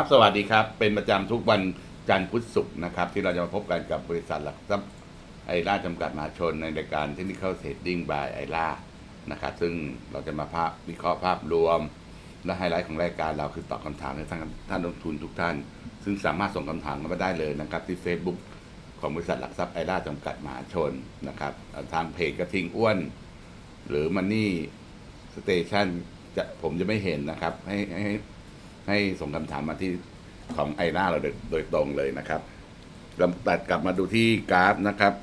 ครับสวัสดีครับ เป็นประจำทุกวันจันทร์พุธศุกร์นะครับ ที่เราจะมาพบกันกับบริษัทหลักทรัพย์ไอร่าจำกัดมหาชนในรายการ Technical Trading by ไอร่านะครับซึ่งเราจะมาภาพวิเคราะห์ภาพรวม และไฮไลท์ของรายการเราคือตอบคำถามให้ท่านท่านลงทุนทุกท่าน ซึ่งสามารถส่งคำถามเข้ามาได้เลยนะครับ ที่ Facebook ของบริษัทหลักทรัพย์ไอร่าจำกัดมหาชนนะครับทางเพจกระทิงอ้วน หรือมันนี่สเตชันจะผมจะไม่เห็นนะครับ ให้ให้ ให้ส่งคำถามมาที่ของไอร่าเราโดยโดยตรงเลยนะครับเราตัดกลับมาดูที่กราฟนะครับ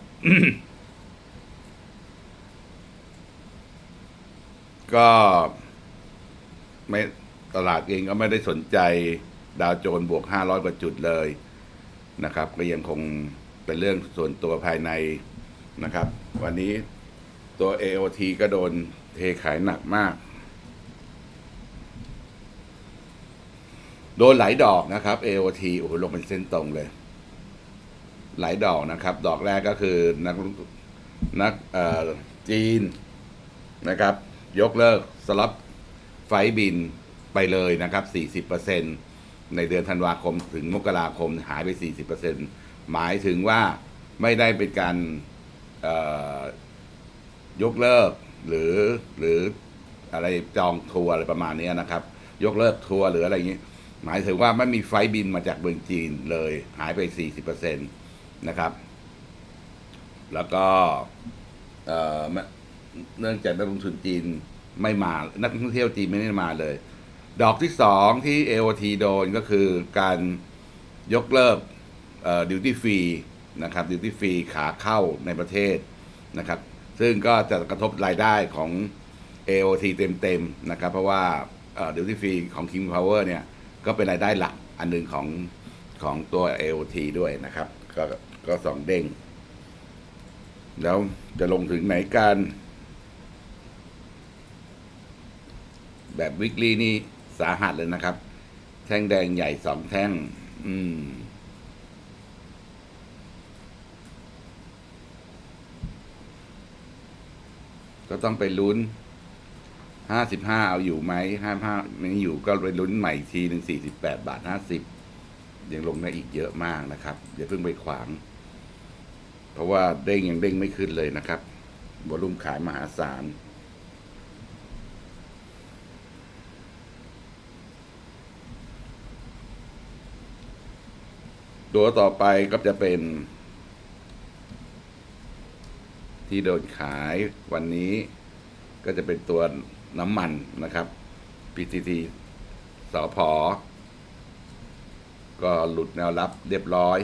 ก็ไม่ตลาดเองก็ไม่ได้สนใจดาวโจนส์บวก 500 กว่าจุดเลยนะครับ ก็ยังคงเป็นเรื่องส่วนตัวภายในนะครับ วันนี้ตัว AOT ก็โดนเทขายหนักมาก โดนหลายดอกนะครับ AOT โอ้โหลงเป็นเส้นตรงเลย หลายดอกนะครับ ดอกแรกก็คือนักนักจีนนะครับ ยกเลิกสล็อตไฟบินไปเลยนะครับ 40%ในเดือนธันวาคมถึงมกราคมหายไป 40%หมายถึงว่าไม่ได้เป็นการยกเลิกหรือหรืออะไรจองทัวร์อะไรประมาณนี้นะครับ ยกเลิกทัวร์หรืออะไรอย่างนี้ หมายถึงว่าไม่มีไฟบินมาจากเมืองจีนเลย หายไป 40%นะครับ แล้วก็เอ่อไม่เนื่องจากนักลงทุนจีนไม่มา นักท่องเที่ยวจีนไม่ได้มาเลย ดอกที่สองที่ AOT โดนก็คือการยกเลิกดิวตี้ฟรีนะครับดิวตี้ฟรีขาเข้าในประเทศนะครับ ซึ่งก็จะกระทบรายได้ของ AOT เต็มๆนะครับ เพราะว่าดิวตี้ฟรีของ King Power เนี่ย ก็เป็นรายได้หลักอันหนึ่งของของตัว AOT ด้วยนะครับ ก็ก็สองเด้ง แล้วจะลงถึงไหนกันแบบวิกฤตนี่สาหัสเลยนะครับ แท่งแดงใหญ่สองแท่ง อืมก็ต้องไปลุ้น ห้าสิบห้าเอาอยู่ไหมห้าห้าไม่อยู่ก็ไปลุ้นใหม่ทีหนึ่งสี่สิบแปดบาทห้าสิบยังลงได้อีกเยอะมากนะครับอย่าเพิ่งไปขวาง เพราะว่าเด้งยังเด้งไม่ขึ้นเลยนะครับวอลุ่มขายมหาศาลตัวต่อไปก็จะเป็น ที่โดนขายวันนี้ก็จะเป็นตัว น้ำมันนะครับ PTT สอพอก็หลุดแนวรับเรียบร้อย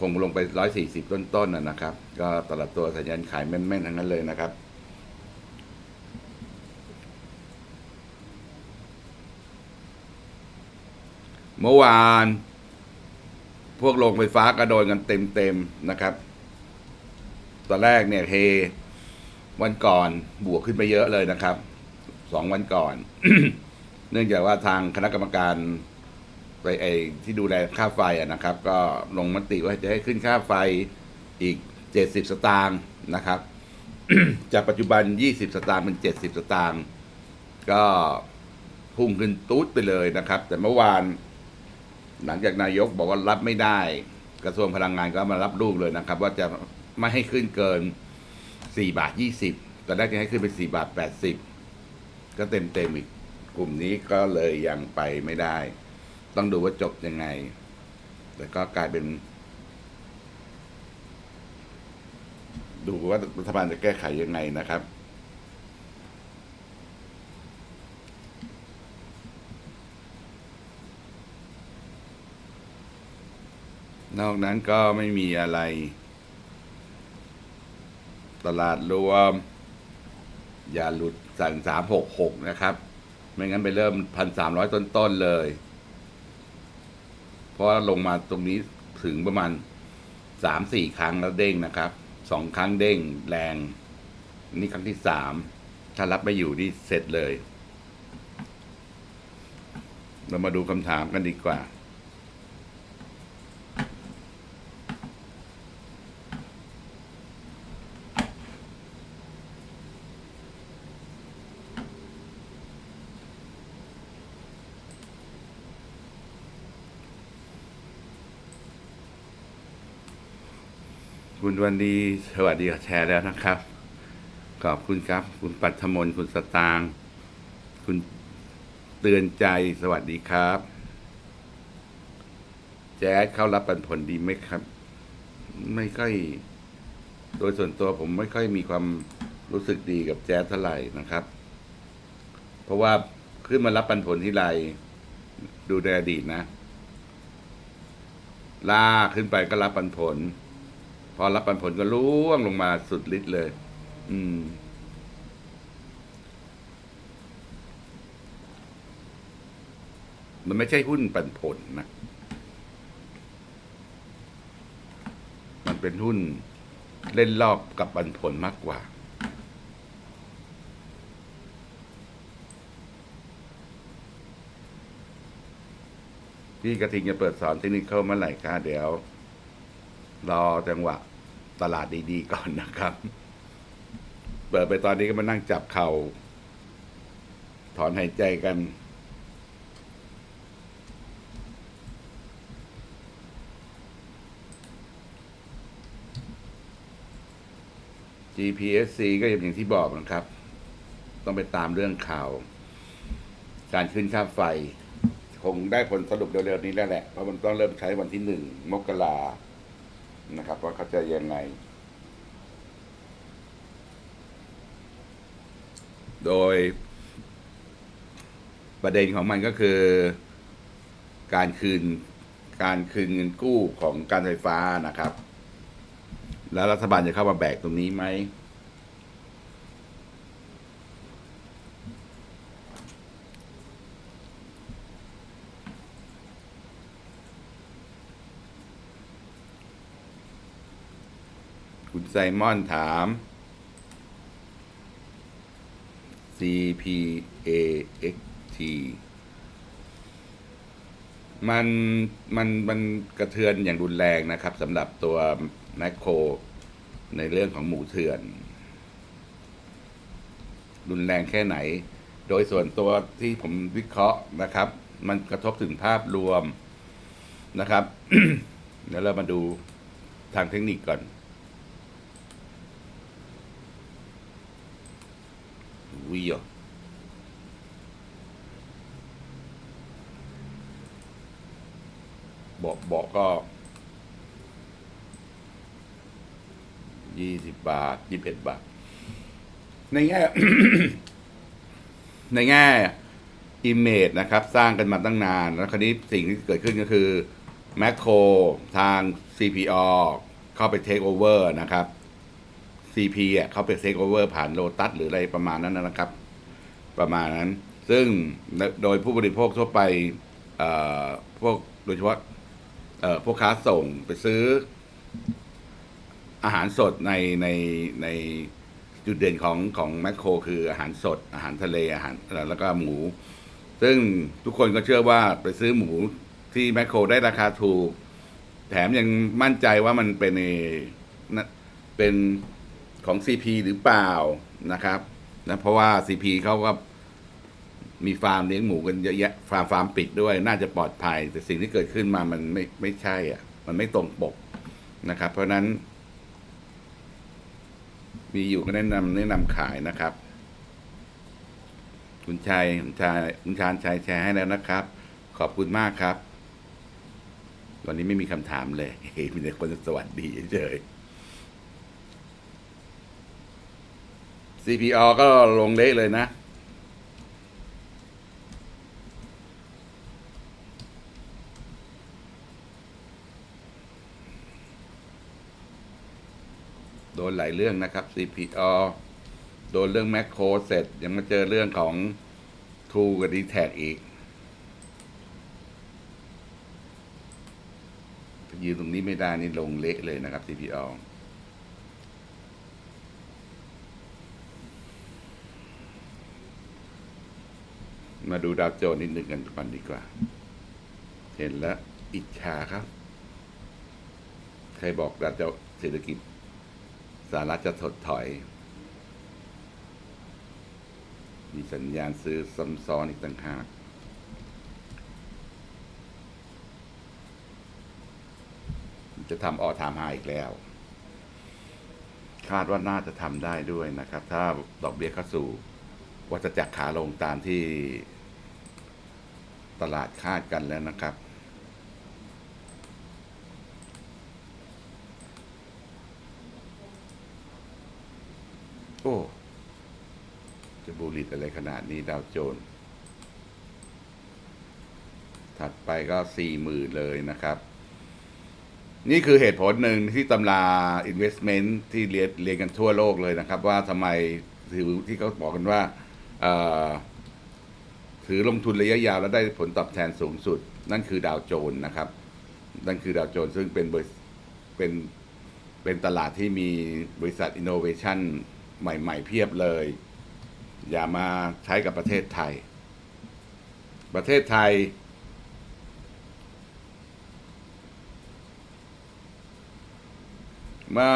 คงลงไป 140 ต้นๆนะนะครับ ก็ตลาดตัวสัญญาณขายแม่นๆ ทั้งนั้นเลยนะครับ เมื่อวาน พวกโรงไฟฟ้าก็โดนกันเต็มๆ นะครับ ตอนแรกเนี่ยเฮวันก่อนบวกขึ้นไปเยอะเลยนะครับ สองวันก่อน เนื่องจากว่าทางคณะกรรมการไปไอที่ดูแลค่าไฟนะครับ ก็ลงมติว่าจะให้ขึ้นค่าไฟอีกเจ็ดสิบสตางค์นะครับ จากปัจจุบันยี่สิบสตางค์เป็นเจ็ดสิบสตางค์ก็พุ่งขึ้นตูดไปเลยนะครับ แต่เมื่อวาน หลังจากนายกบอกว่ารับไม่ได้ กระทรวงพลังงานก็มารับรูปเลยนะครับ ว่าจะไม่ให้ขึ้นเกินสี่บาทยี่สิบตอนแรกจะให้ขึ้นเป็นสี่บาทแปดสิบ ก็เต็มเต็มๆอีกกลุ่มนี้ก็เลยยังไปไม่ได้ ต้องดูว่าจบยังไง แต่ก็กลายเป็น ดูว่ารัฐบาลจะแก้ไขยังไงนะครับ นอกนั้นก็ไม่มีอะไร ตลาดรวม อย่าหลุด สั่งสามหกหกนะครับ ไม่งั้นไปเริ่มพันสามร้อยต้น ๆ เลย เพราะลงมาตรงนี้ถึงประมาณสามสี่ครั้งแล้วเด้งนะครับสองครั้งเด้งแรง นี่ครั้งที่สามถ้ารับไม่อยู่นี่เสร็จเลย เรามาดูคำถามกันดีกว่า คุณวันดี สวัสดีกับแชร์แล้วนะครับ ขอบคุณครับ คุณปัทมนคุณสตาง คุณเตือนใจสวัสดีครับ แจ๊สเข้ารับปันผลดีไหมครับ ไม่ค่อย โดยส่วนตัวผมไม่ค่อยมีความรู้สึกดีกับแจ๊สเท่าไหร่นะครับ เพราะว่าขึ้นมารับปันผลที่ไรดูในอดีตนะลาขึ้นไปก็รับปันผล พอรับปันผลก็ล่วงลงมาสุดฤทธิ์เลย อืม มันไม่ใช่หุ้นปันผลนะ มันเป็นหุ้นเล่นรอบกับปันผลมากกว่าพี่กระทิงจะเปิดสอนเทคนิคเข้าเมื่อไหร่คะเดี๋ยว รอจังหวะตลาดดีๆก่อนนะครับ เปิดไปตอนนี้ก็มานั่งจับเข่าถอนหายใจกัน GPSC ก็อย่างที่บอกนะครับ ต้องไปตามเรื่องข่าว การขึ้นค่าไฟ คงได้ผลสรุปเร็วๆนี้แล้วแหละ เพราะมันต้องเริ่มใช้วันที่หนึ่งมกรา นะครับว่าเขาจะยังไง โดยประเด็นของมันก็คือ การคืนการคืนเงินกู้ของการไฟฟ้านะครับ แล้วรัฐบาลจะเข้ามาแบกตรงนี้ไหม มอนถาม CPAXT มันมันมันกระเทือนอย่างรุนแรงนะครับสำหรับตัวแมคโครในเรื่องของหมูเถื่อน รุนแรงแค่ไหน โดยส่วนตัวที่ผมวิเคราะห์นะครับ มันกระทบถึงภาพรวมนะครับ เดี๋ยวเรามาดูทางเทคนิคก่อน วิโอบอกบอกก็ยี่สิบบาทยี่สิบเอ็ดบาท ในแง่ ในแง่อิมเมจนะครับ สร้างกันมาตั้งนาน แล้วคราวนี้สิ่งที่เกิดขึ้นก็คือแมคโครทาง CPO เข้าไปเทคโอเวอร์นะครับ CP อะเขาไปเทคโอเวอร์ผ่านโลตัสหรืออะไรประมาณนั้นนะครับ ประมาณนั้น ซึ่งโดยผู้บริโภคทั่วไปพวกโดยเฉพาะพวกค้าส่งไปซื้ออาหารสดในในในจุดเด่นของของแมคโคร คืออาหารสด อาหารทะเลอาหารแล้วก็หมู ซึ่งทุกคนก็เชื่อว่าไปซื้อหมูที่แมคโครได้ราคาถูก แถมยังมั่นใจว่ามันเป็นเอ่อนะเป็น ของ CP หรือเปล่านะครับนะเพราะว่า CP เขาก็มีฟาร์มเลี้ยงหมูกันเยอะแยะฟาร์มฟาร์มปิดด้วย น่าจะปลอดภัย แต่สิ่งที่เกิดขึ้นมามันไม่ไม่ใช่อะ มันไม่ตรงปกนะครับ เพราะนั้น มีอยู่ก็แนะนำแนะนำขายนะครับ คุณชายคุณชายคุณชาญชัยแชร์ให้แล้วนะครับ ขอบคุณมากครับ วันนี้ไม่มีคำถามเลยมีแต่คนสวัสดีเฉย CPO ก็ลงเละเลยนะ โดนหลายเรื่องนะครับ CPO โดนเรื่องแมคโครเสร็จ ยังมาเจอเรื่องของทูกับดีแท็อีก ยืนตรงนี้ไม่ได้นี่ลงเละเลยนะครับ CPO มาดูดาวโจนส์นิดหนึ่งกันก่อนดีกว่า เห็นแล้วอิจฉาครับ ใครบอกดาวโจนส์เศรษฐกิจสหรัฐจะถดถอย มีสัญญาณซื้อซ้ำซ้อนอีกต่างหากจะทำออทามหาอีกแล้ว คาดว่าน่าจะทำได้ด้วยนะครับ ถ้าดอกเบี้ยเข้าสู่วัฏจักรขาลงตามที่ ตลาดคาดกันแล้วนะครับ โอ้ จะบูริตอะไรขนาดนี้ดาวโจนส์ถัดไปก็สี่หมื่นเลยนะครับ นี่คือเหตุผลหนึ่งที่ตำรา investment ที่เรียนเรียนกันทั่วโลกเลยนะครับ ว่าทำไมถือที่เขาบอกกันว่า ถือลงทุนระยะยาวแล้วได้ผลตอบแทนสูงสุด นั่นคือดาวโจนส์นะครับ นั่นคือดาวโจนส์ซึ่งเป็นเป็นเป็นตลาดที่มีบริษัท innovation ใหม่ ๆ เพียบเลย อย่ามาใช้กับประเทศไทย ประเทศไทย เมื่อ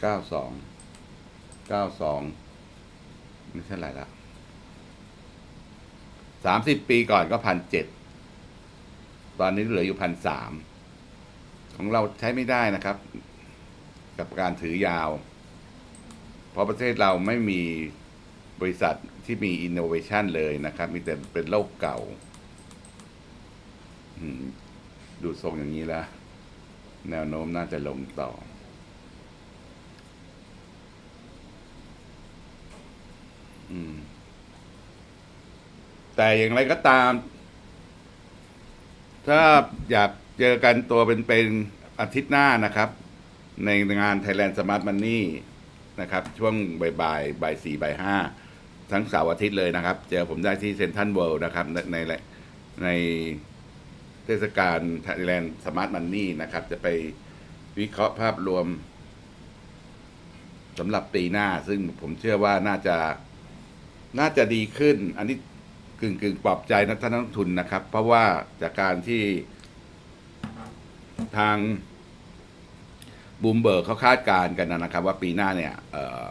เก้าสองเก้าสองไม่ใช่ไรละสามสิบปีก่อนก็พันเจ็ดตอนนี้เหลืออยู่พันสามของเราใช้ไม่ได้นะครับ กับการถือยาว เพราะประเทศเราไม่มีบริษัทที่มีอินโนเวชันเลยนะครับ มีแต่เป็นโลกเก่าดูทรงอย่างนี้แล้ว แนวโน้มน่าจะลงต่อ อืม แต่อย่างไรก็ตาม ถ้าอยากเจอกันตัวเป็นๆอาทิตย์หน้านะครับ ในงาน Thailand Smart Money นะครับ ช่วงบ่ายๆบ่ายสี่บ่ายห้าทั้งเสาร์อาทิตย์เลยนะครับ เจอผมได้ที่เซนทันเวิลด์นะครับในในในเทศกาล Thailand Smart Money นะครับ จะไปวิเคราะห์ภาพรวมสำหรับปีหน้า ซึ่งผมเชื่อว่าน่าจะ น่าจะดีขึ้น อันนี้กึ่งกึ่งปลอบใจนักท่านนักทุนนะครับ เพราะว่าจากการที่ทางบูมเบิร์กเขาคาดการณ์กันนะครับ ว่าปีหน้าเนี่ยเออ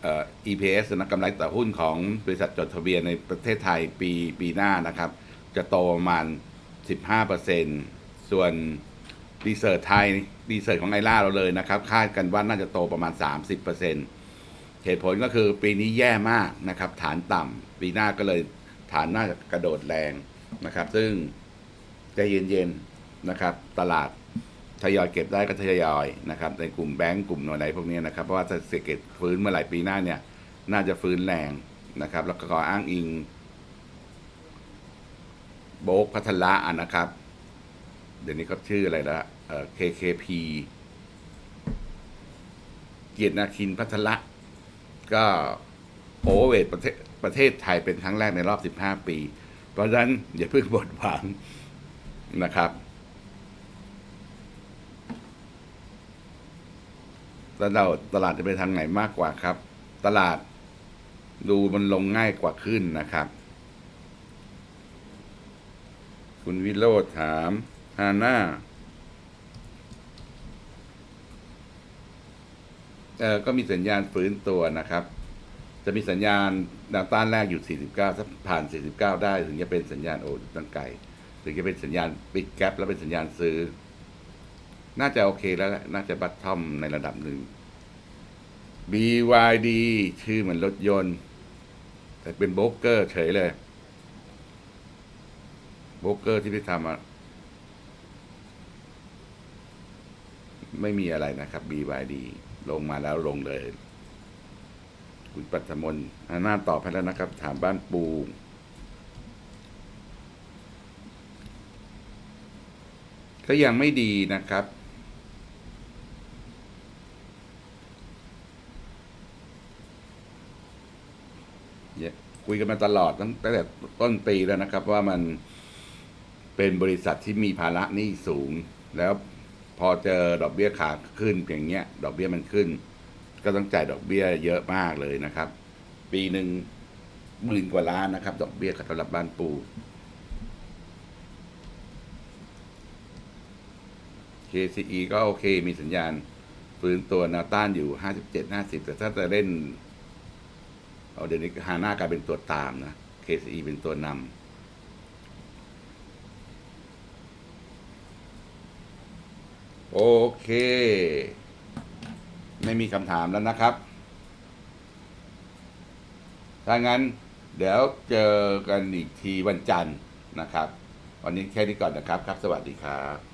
เอ่อ EPS นะกำไรต่อหุ้นของบริษัทจดทะเบียนในประเทศไทยปีปีหน้านะครับ จะโตประมาณ 15%ส่วนรีเสิร์ชไทยรีเสิร์ชของไอล่าเราเลยนะครับ คาดกันว่าน่าจะโตประมาณ 30% เหตุผลก็คือปีนี้แย่มากนะครับ ฐานต่ำปีหน้าก็เลยฐานน่าจะกระโดดแรงนะครับ ซึ่งใจเย็นๆนะครับ ตลาดทยอยเก็บได้ก็ทยอยนะครับ ในกลุ่มแบงก์กลุ่มหน่วยไหนพวกนี้นะครับ เพราะว่าเศรษฐกิจฟื้นเมื่อไหร่ปีหน้าเนี่ย น่าจะฟื้นแรงนะครับ แล้วก็ขออ้างอิง โบกพัทละอะนะครับ เดี๋ยวนี้ก็ชื่ออะไรละเอ่อ KKP เกียรตินาคินพัทละ ก็โอเวอร์เวทประเทศประเทศไทยเป็นครั้งแรกในรอบ 15 ปี เพราะฉะนั้นอย่าเพิ่งบดหวังนะครับ ตลาดตลาดจะไปทางไหนมากกว่าครับ ตลาดดูมันลงง่ายกว่าขึ้นนะครับ คุณวิโรธถามฮาน่าเออ ก็มีสัญญาณฟื้นตัวนะครับ จะมีสัญญาณแนวต้านแรกอยู่ 49ถ้าผ่าน 49 ได้ ถึงจะเป็นสัญญาณโอ้ตั้งไกลถึงจะเป็นสัญญาณปิดแกลบแล้วเป็นสัญญาณซื้อ น่าจะโอเคแล้วแหละน่าจะบัตทอมในระดับหนึ่ง BYD ชื่อเหมือนรถยนต์ แต่เป็นโบรกเกอร์เฉยเลยโบรกเกอร์ที่ไปทำอะไม่มีอะไรนะครับ BYD ลงมาแล้วลงเลย คุณปัทมนหน้าตอบให้แล้วนะครับ ถามบ้านปูก็ยังไม่ดีนะครับ คุยกันมาตลอดตั้งแต่ต้นปีแล้วนะครับ ว่ามันเป็นบริษัทที่มีภาระหนี้สูงแล้ว พอเจอดอกเบี้ยขาขึ้นอย่างเงี้ย ดอกเบี้ยมันขึ้น ก็ต้องจ่ายดอกเบี้ยเยอะมากเลยนะครับ ปีหนึ่งหมื่นกว่าล้านนะครับ ดอกเบี้ยสำหรับบ้านปู KCE ก็โอเค มีสัญญาณฟื้นตัวแนวต้านอยู่57 50แต่ถ้าจะเล่น เอาเดี๋ยวนี้ฮาน่ากลายเป็นตัวตามนะ KCE เป็นตัวนำ โอเค ไม่มีคำถามแล้วนะครับ ถ้างั้นเดี๋ยวเจอกันอีกทีวันจันทร์นะครับ วันนี้แค่นี้ก่อนนะครับครับ สวัสดีครับ